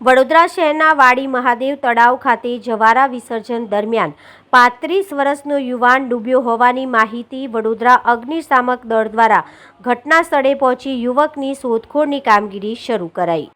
વડોદરા શહેરના વાડી મહાદેવ તળાવ ખાતે જવારા વિસર્જન દરમિયાન પાંત્રીસ વર્ષનો યુવાન ડૂબ્યો હોવાની માહિતી વડોદરા અગ્નિશામક દળ દ્વારા ઘટના સ્થળે પહોંચી યુવકની શોધખોળની કામગીરી શરૂ કરાઈ.